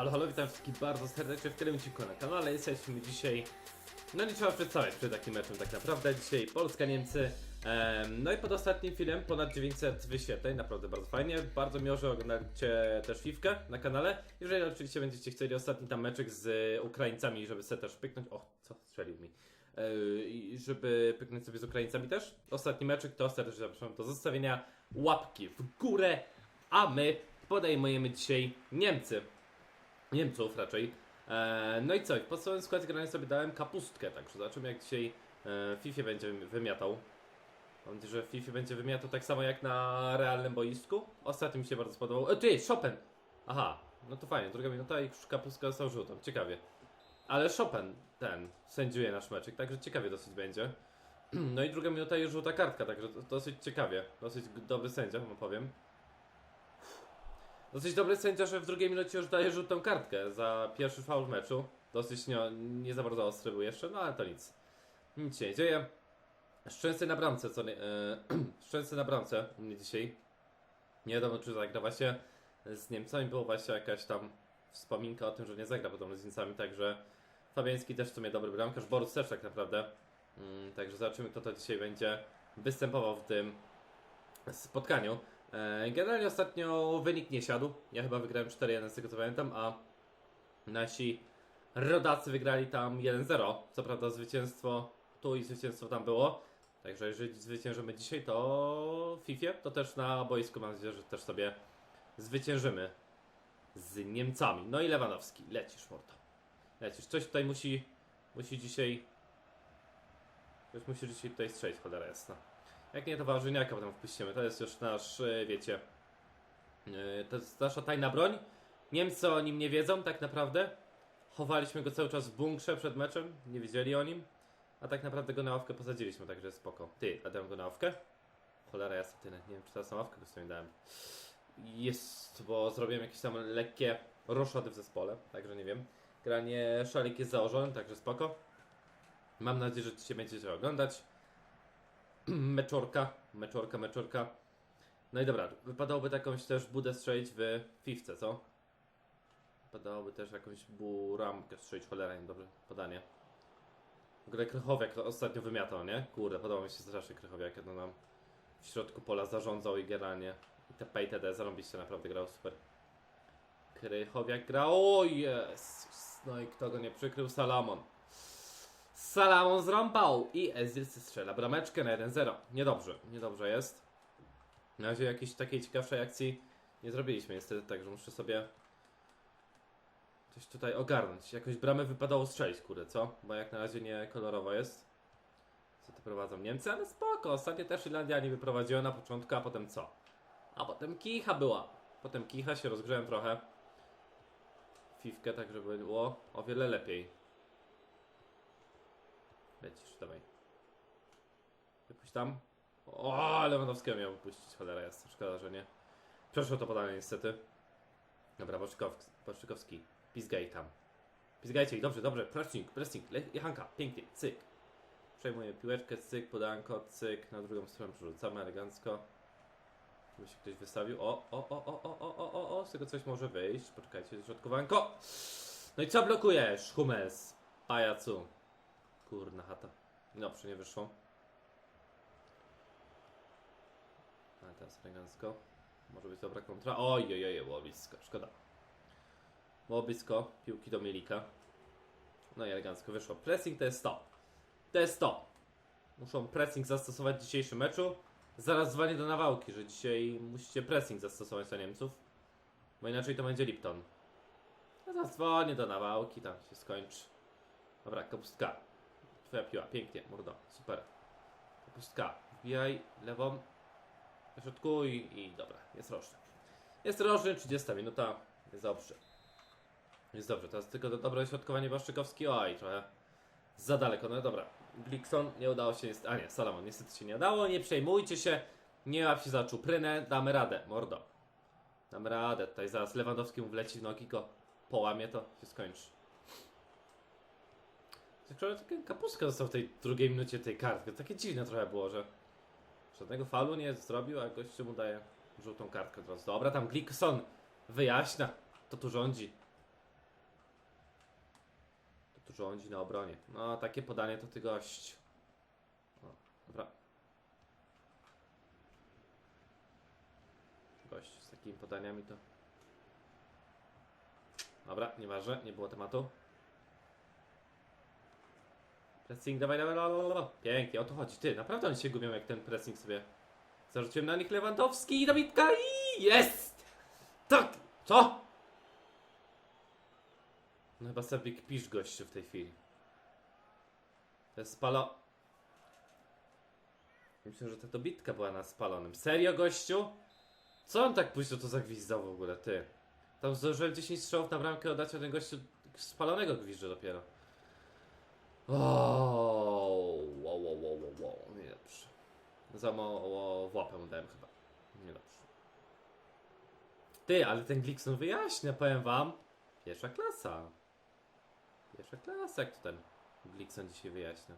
Halo, halo, witam wszystkich bardzo serdecznie w Kremciku na kanale. Jesteśmy dzisiaj, no nie trzeba przedstawiać przed takim meczem tak naprawdę. Dzisiaj Polska-Niemcy. Em, no i pod ostatnim filmem ponad 900 wyświetleń, naprawdę bardzo fajnie. Bardzo miło, że oglądacie też Fifkę na kanale. Jeżeli oczywiście będziecie chcieli ostatni tam meczek z Ukraińcami, żeby sobie też pyknąć. O, co strzelił mi. Yy, i żeby pyknąć sobie z Ukraińcami też. Ostatni meczek to serdecznie zapraszam do zostawienia łapki w górę, a my podejmujemy dzisiaj Niemcy. Niemców raczej. E, no i co? W podstawowym składzie grania sobie dałem kapustkę, także zobaczymy jak dzisiaj e, FIFA będzie wymiatał. Mam nadzieję, że FIFA będzie wymiatał tak samo jak na realnym boisku. Ostatnio mi się bardzo spodobał. E, jest Chopin! Aha, no to fajnie, druga minuta i kapustka został żółtą, ciekawie. Ale Chopin ten sędziuje nasz meczek, także ciekawie dosyć będzie. No i druga minuta i żółta kartka, także dosyć ciekawie. Dosyć dobry sędzia, powiem. Dosyć dobry sędzia, że w drugiej minucie już daje żółtą kartkę za pierwszy faul w meczu. Dosyć nie, nie za bardzo ostry był jeszcze, no ale to nic. Nic się nie dzieje. Szczęście na bramce, co nie, e, Szczęście na bramce u mnie dzisiaj. Nie wiadomo, czy zagra właśnie z Niemcami. Było właśnie jakaś tam wspominka o tym, że nie zagra potem z Niemcami, także Fabiański też w sumie dobry bramkarz, Borus też tak naprawdę. Mm, także zobaczymy, kto to dzisiaj będzie występował w tym spotkaniu. E, Generalnie ostatnio wynik nie siadł. Ja chyba wygrałem 4-1 z tego co pamiętam, a nasi rodacy wygrali tam 1-0. Co prawda zwycięstwo tu i zwycięstwo tam było. Także jeżeli zwyciężymy dzisiaj, to w FIFA, to też na boisku mam nadzieję, że też sobie zwyciężymy z Niemcami. No i Lewandowski, lecisz mordo. Lecisz. Coś tutaj musi, musi dzisiaj, coś musi dzisiaj tutaj strzelić, cholera jasna. Jak nie, to Warzyniaka potem wpuścimy. To jest już nasz, e, wiecie, e, to jest nasza tajna broń. Niemcy o nim nie wiedzą tak naprawdę. Chowaliśmy go cały czas w bunkrze przed meczem, nie wiedzieli o nim. A tak naprawdę go na ławkę posadziliśmy, także spoko. Ty, a dałem go na ławkę? Cholera jasna, ty, nie wiem czy teraz na ławkę go sobie dałem. Jest, bo zrobiłem jakieś tam lekkie roszady w zespole, także nie wiem. Granie szalik jest założony, także spoko. Mam nadzieję, że dzisiaj będziecie oglądać. Meczorka, meczorka, meczorka. No i dobra, wypadałoby jakąś też budę strzelić w fifce, co? Wypadałoby też jakąś buramkę strzelić, cholera, nie podanie. W ogóle Krychowiak to ostatnio wymiatał, nie? Kurde, podoba mi się strasznie Krychowiak, no nam w środku pola zarządzał i generalnie i TP i TD zarąbiście naprawdę grał super. Krychowiak grał, o Jezus, no i kto go nie przykrył? Salamon. Salamon zrąbał i Ezilsy strzela brameczkę na 1-0. Niedobrze, niedobrze jest. Na razie jakiejś takiej ciekawszej akcji nie zrobiliśmy niestety, także muszę sobie coś tutaj ogarnąć. Jakoś bramę wypadało strzelić, kurde, co? Bo jak na razie nie kolorowo jest. Co to prowadzą Niemcy, ale spoko. Ostatnio też Irlandia nie wyprowadziła na początku, a potem co? A potem kicha była. Potem kicha się rozgrzałem trochę. Fifkę, tak żeby było o wiele lepiej. Lecisz, dawaj. Wypuść tam. O, Lewandowskiego miał wypuścić, cholera jasna, szkoda, że nie. Przeszło to podanie niestety. Dobra, Boczykowski, Boczykowski. Tam. Pizgajcie ich, dobrze, dobrze, pressing, pressing, Jechanka, pięknie, cyk. Przejmuję piłeczkę, cyk, podanko, cyk, na drugą stronę przerzucamy elegancko. Żeby się ktoś wystawił. O, o, o, o, o, o, o, o, o, z tego coś może wyjść. Poczekajcie, środkowanko. No i co blokujesz, Hummels, pajacu? Kurna chata. Dobrze, nie wyszło. A teraz elegancko. Może być dobra kontra. Oj, oj, oj, było blisko, szkoda. Było blisko, piłki do Mielika. No i elegancko wyszło. Pressing to jest to. To jest to. Muszą pressing zastosować w dzisiejszym meczu. Zaraz dzwonię do nawałki, że dzisiaj musicie pressing zastosować do Niemców. Bo inaczej to będzie Lipton. Ja zaraz dzwonię do nawałki, tam się skończy. Dobra, kapustka. Twoja piła, pięknie, mordo, super. Kapustka, wbijaj lewą, na środku i, i dobra, jest roczny. Jest roczny, 30 minuta, jest dobrze. Jest dobrze, teraz tylko do, dobre środkowanie Błaszczykowski, oj, trochę za daleko, no dobra. Glikson, nie udało się, a nie, Salomon, niestety się nie udało, nie przejmujcie się, nie łap się za czuprynę, damy radę, mordo. Damy radę, tutaj zaraz Lewandowski mu wleci w nogi, go połamie, to się skończy. Tylko taka kapustka został w tej drugiej minucie tej kartki. Takie dziwne trochę było, że żadnego faulu nie zrobił, a gościu mu daje żółtą kartkę teraz. Dobra, tam Glikson wyjaśnia, to tu rządzi. rządzi na obronie. No, takie podanie to ty gość. O, dobra. Gość z takimi podaniami to... Dobra, nieważne, nie było tematu. Pressing, dawaj, dawaj, dawaj. Pięknie, o to chodzi. Ty, naprawdę oni się gubią jak ten pressing sobie. Zarzuciłem na nich Lewandowski i dobitka i jest! Tak! Co? No chyba sobie kpisz gościu w tej chwili. To jest spalo... Myślę, że ta dobitka była na spalonym. Serio, gościu? Co on tak późno to zagwizdał w ogóle, ty? Tam zdążyłem 10 strzałów na bramkę oddać, a ten gościu spalonego gwizdże dopiero. O, wow, wow, wow, wow, wow, niedobrze. Za mało w łapę dałem chyba. Niedobrze. Ty, ale ten Glikson wyjaśnia, powiem wam. Pierwsza klasa. Pierwsza klasa, jak to ten Glikson dzisiaj wyjaśnia.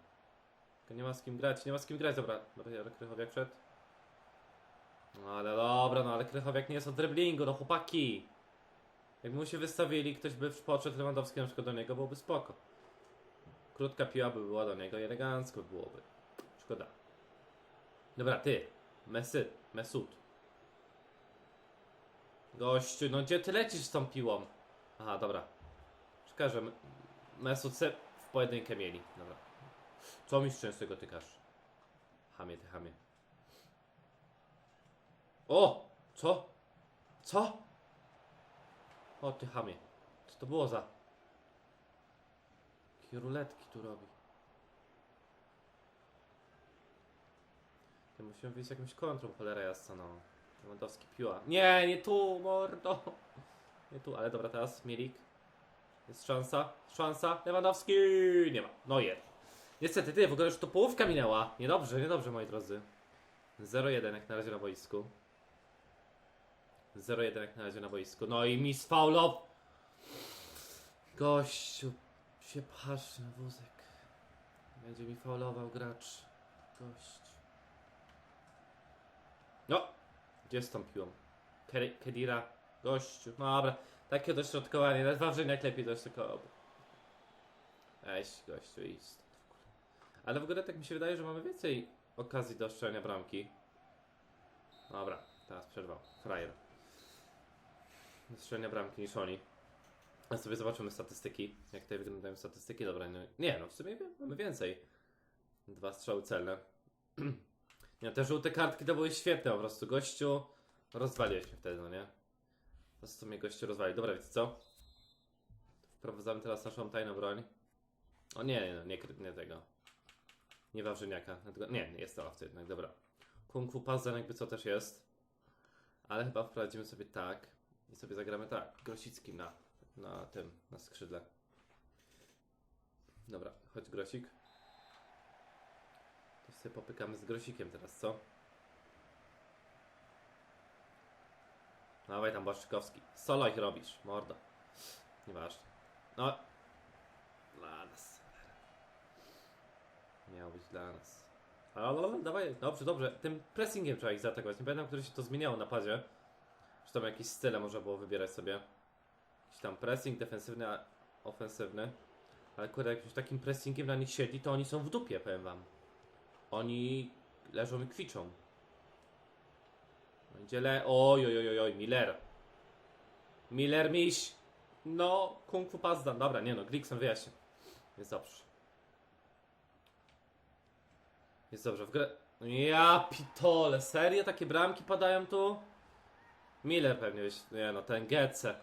Tylko nie ma z kim grać, nie ma z kim grać, dobra. Dobra, Krychowiak wszedł. No ale dobra, no ale Krychowiak nie jest od driblingu, no chłopaki. Jakby mu się wystawili, ktoś by podszedł Lewandowski na przykład do niego, byłoby spoko. Krótka piła by była do niego i elegancko byłoby. Szkoda. Dobra, ty. Mesy, Mesut. Gościu, no gdzie ty lecisz z tą piłą? Aha, dobra. Czekaj, że Mesut se w pojedynkę mieli. Dobra. Co mi z go tykasz? Hamie, ty hamie. O! Co? Co? O, ty hamie. Co to było za... Jakie ruletki tu robi. Ja musimy wyjść jakimś kontrą, cholera jasna, no. Lewandowski piła. Nie, nie tu, mordo. Nie tu, ale dobra, teraz Milik. Jest szansa, szansa. Lewandowski nie ma. No jest. Niestety, ty, w ogóle już to połówka minęła. Niedobrze, niedobrze, moi drodzy. 0-1 jak na razie na boisku. 0-1 jak na razie na boisku. No i mi sfaulow. Gościu, się pchasz na wózek. Będzie mi faulował gracz. Gość. No, gdzie stąpiłem? Ke- Kedira, gościu. No dobra, takie dośrodkowanie. Nawet Wawrzyniak lepiej dośrodkował. Eś, gościu, ogóle. Ale w ogóle tak mi się wydaje, że mamy więcej okazji do strzelania bramki. Dobra, teraz przerwał. Frajer. Do strzelania bramki niż oni. A sobie zobaczymy statystyki. Jak tutaj wyglądają statystyki. Dobra, no, nie no, w sumie mamy więcej. Dwa strzały celne. Nie, te żółte kartki to były świetne po prostu. Gościu rozwaliłeś mnie wtedy, no nie? Po prostu mnie gościu rozwalił. Dobra, wiecie co? Wprowadzamy teraz naszą tajną broń. O nie, nie, no, nie, nie tego. Nie Wawrzyniaka. Nie, nie jest to ławca jednak, dobra. Kung Fu Puzzle jakby co też jest. Ale chyba wprowadzimy sobie tak. I sobie zagramy tak. Grosickim na, na tym, na skrzydle. Dobra, chodź Grosik. To sobie popykamy z Grosikiem teraz, co? Dawaj tam Błaszczykowski. Solo ich robisz, mordo. Nieważne. No. Dla nas. Miało być dla nas. Ale dawaj, dobrze, dobrze. Tym pressingiem trzeba ich zaatakować. Nie pamiętam, który się to zmieniało na padzie. Czy tam jakieś style można było wybierać sobie. Jakiś tam pressing defensywny, a ofensywny. Ale kurde, jakimś takim pressingiem na nich siedli, to oni są w dupie, powiem wam. Oni leżą i kwiczą. Będzie le... Oj, oj, oj, oj, Miller. Miller miś. No, Kung Fu Pazdan. Dobra, nie no, Glikson wyjaśnił. Jest dobrze. Jest dobrze, w grę... Ja pitole, serio takie bramki padają tu? Miller pewnie, nie no, ten Getze.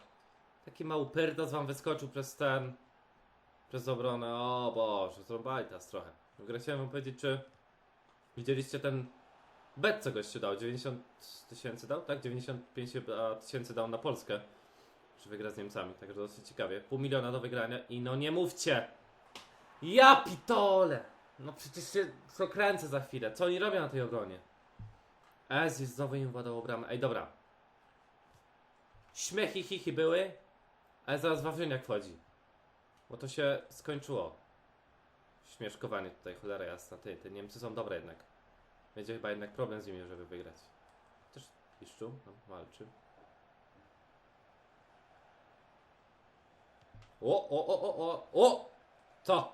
Taki mały pyrdas wam wyskoczył przez ten... Przez obronę, o Boże, zrąbali teraz trochę. W chciałem wam powiedzieć, czy... Widzieliście ten bet, co gościu dał? 90 tysięcy dał, tak? 95 chyba tysięcy dał na Polskę. Że wygra z Niemcami, także dosyć ciekawie. Pół miliona do wygrania i no nie mówcie! Ja pitole! No przecież się przekręcę za chwilę. Co oni robią na tej ogonie? Ez jest znowu im władało bramę. Ej, dobra. Śmiechy, chichy były, ale zaraz Wawrzyniak wchodzi. Bo to się skończyło. Śmieszkowanie tutaj, cholera jasna. Ty, te Niemcy są dobre jednak. Będzie chyba jednak problem z nimi, żeby wygrać. Też piszczu, no, walczy. O, o, o, o, o, o! Co?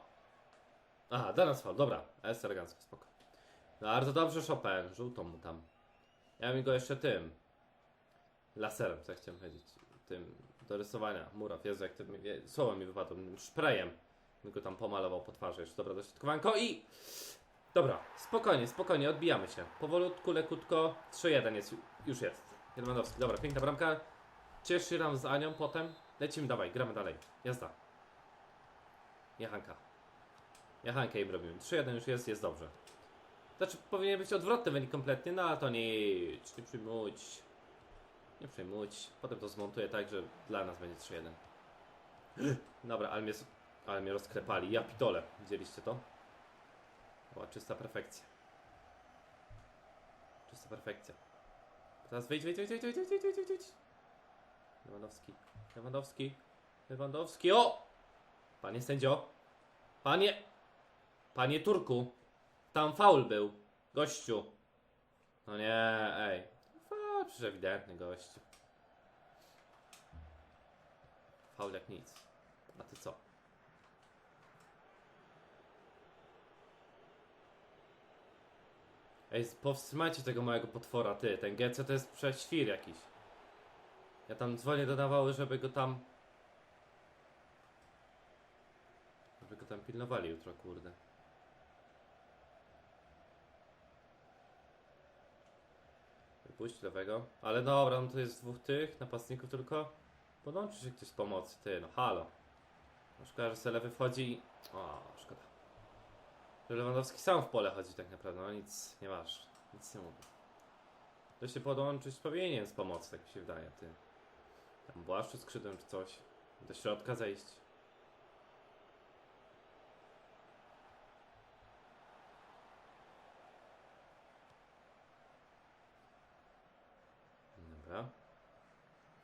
Aha, dla nas fal, dobra. Jest elegancko, spoko. Bardzo dobrze Chopin, żółtą mu tam. Ja bym go jeszcze tym. Laserem, co chciałem powiedzieć. Tym do rysowania muraw. Jezu, jak to mi, słowo mi wypadło. Szprejem. Go tam pomalował po twarzy jeszcze. Dobra, dośrodkowanko i... Dobra, spokojnie, spokojnie, odbijamy się. Powolutku, lekutko. 3-1 jest, już jest. Lewandowski, dobra, piękna bramka. Cieszy nam z Anią potem. Lecimy, dawaj, gramy dalej. Jazda. Jachanka. Jachankę im robimy. 3-1 już jest, jest dobrze. Znaczy, powinien być odwrotny wynik kompletnie, no ale to nic, nie przejmuj. Nie przejmuj. Potem to zmontuję tak, że dla nas będzie 3-1. Dobra, ale mnie, ale mnie. Ja pitole. Widzieliście to? Była czysta perfekcja. Czysta perfekcja. Teraz wyjdź, wyjdź, wyjdź, wyjdź, wyjdź, wyjdź, wyjdź, wyjdź. Lewandowski. Lewandowski. Lewandowski. O! Panie sędzio. Panie. Panie Turku. Tam faul był. Gościu. No nie, ej. Faul, przecież ewidentny gościu. Faul jak nic. A ty co? Ej, powstrzymajcie tego małego potwora, ty. Ten GC to jest prześwir jakiś. Ja tam dzwonię do nawały, żeby go tam... Żeby go tam pilnowali jutro, kurde. Wypuść lewego. Ale dobra, no to jest dwóch tych napastników tylko. Podłączy się ktoś z pomocy, ty, no halo. No szkoda, że se lewy wchodzi i... O, szkoda. Że Lewandowski sam w pole chodzi tak naprawdę, no nic nie masz. Nic nie mówię. To się podłączyć powinien z pomocy, tak mi się wydaje, ty. Tam błaszczu skrzydłem czy coś. Do środka zejść. Dobra.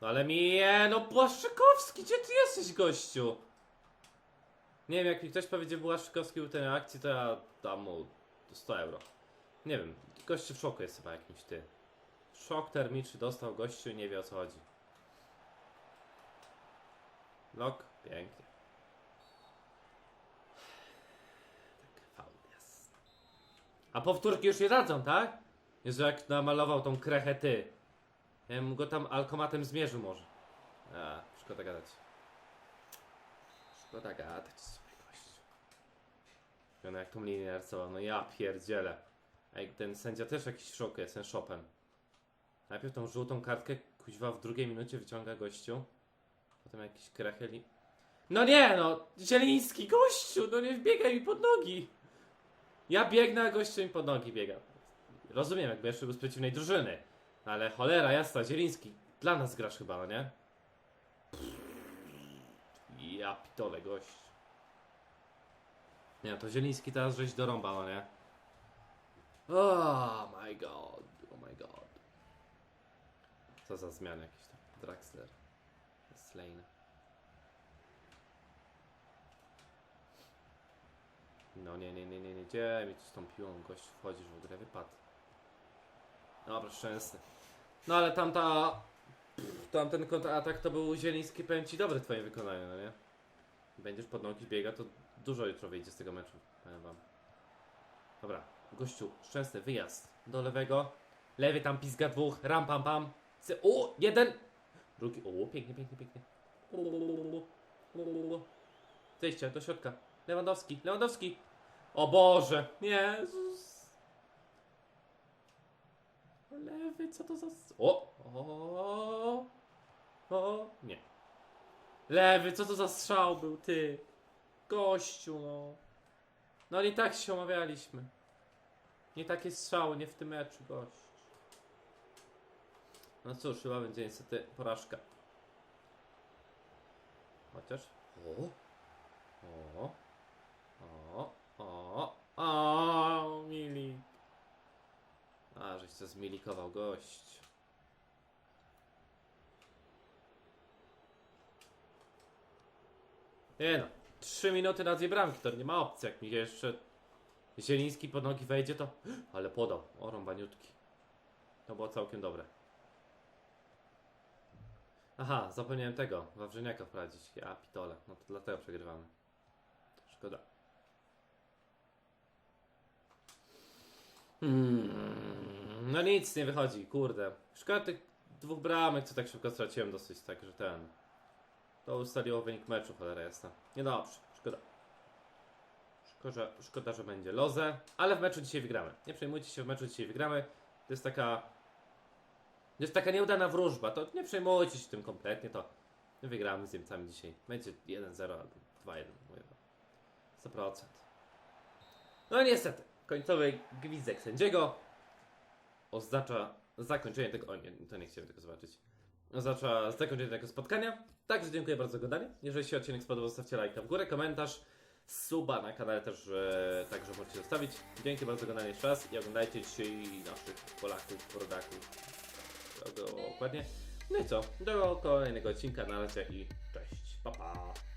No ale mnie, no Błaszczykowski, gdzie ty jesteś, gościu? Nie wiem, jak mi ktoś powiedział Błaszczykowski był ten akcji, to ja dam mu 100 euro. Nie wiem, gościu w szoku jest chyba jakimś ty. Szok termiczny dostał gościu i nie wie o co chodzi. Lok, pięknie. A powtórki już nie dadzą, tak? Jezu, jak namalował tą krechę ty. Ja bym go tam alkomatem zmierzył może. A, szkoda gadać. Szkoda gadać sobie gościu. I jak tą linię narysował, no ja pierdzielę. Ej, ten sędzia też jakiś szok jest, ten Chopin. Najpierw tą żółtą kartkę, kuźwa w drugiej minucie wyciąga gościu. Potem jakiś krecheli. No nie no! Zieliński, gościu! No nie wbiegaj mi pod nogi! Ja biegnę, a gościu mi pod nogi biega. Rozumiem, jakby jeszcze był z przeciwnej drużyny. Ale cholera jasna, Zieliński. Dla nas grasz chyba, no nie? Ja pitole, gość. Nie, to Zieliński teraz żeś dorąba, no nie? Oh my god, oh my god. Co za zmiany jakieś tam. Draxler. Slane. No nie, nie, nie, nie, nie, gdzie mi tu z tą piłą gość wchodzisz w ogóle, wypadł. Dobra, szczęsny. No ale tamta... Tamten kontratak to był Zieliński, powiem ci, dobry w twoim wykonaniu, no nie? Będziesz pod nogi biega, to dużo jutro wyjdzie z tego meczu, powiem wam. Dobra, gościu, szczęsny wyjazd do lewego. Lewy tam pizga dwóch, ram pam pam. Sy- O, jeden! Drugi, o, pięknie, pięknie, pięknie. Zejście do środka. Lewandowski, Lewandowski. O Boże, Jezus. Lewy, co to za... O, o, o, nie. Lewy, co to za strzał był, ty? Gościu, no. No nie tak się omawialiśmy. Nie takie strzały, nie w tym meczu, gość. No cóż, chyba będzie niestety porażka. Chociaż... O, o, o, o, o, Milik. A, żeś to zmilikował gość. Nie no, trzy minuty na dwie bramki, to nie ma opcji, jak mi jeszcze Zieliński pod nogi wejdzie, to... Ale podał, o rąbaniutki. To było całkiem dobre. Aha, zapomniałem tego, Wawrzyniaka wprowadzić. Ja pitole, no to dlatego przegrywamy. Szkoda. Hmm, no nic, nie wychodzi, kurde. Szkoda tych dwóch bramek, co tak szybko straciłem dosyć, tak, że ten... To ustaliło wynik meczu, cholera jasna. Niedobrze, szkoda. Szkoda, szkoda, że będzie lozę, ale w meczu dzisiaj wygramy. Nie przejmujcie się, w meczu dzisiaj wygramy. To jest taka... To jest taka nieudana wróżba, to nie przejmujcie się tym kompletnie, to wygramy z Niemcami dzisiaj. Będzie 1-0 albo 2-1, mówię wam. 100%. No niestety, końcowy gwizdek sędziego oznacza zakończenie tego... O nie, to nie chciałem tego zobaczyć. Oznacza zakończenie tego spotkania. Także dziękuję bardzo za oglądanie. Jeżeli się odcinek spodobał, zostawcie lajka w górę, komentarz, suba na kanale też e, także możecie zostawić. Dzięki bardzo za oglądanie jeszcze raz i oglądajcie dzisiaj naszych Polaków, rodaków. Dokładnie. No i co? Do kolejnego odcinka. Na razie i cześć. Pa, pa.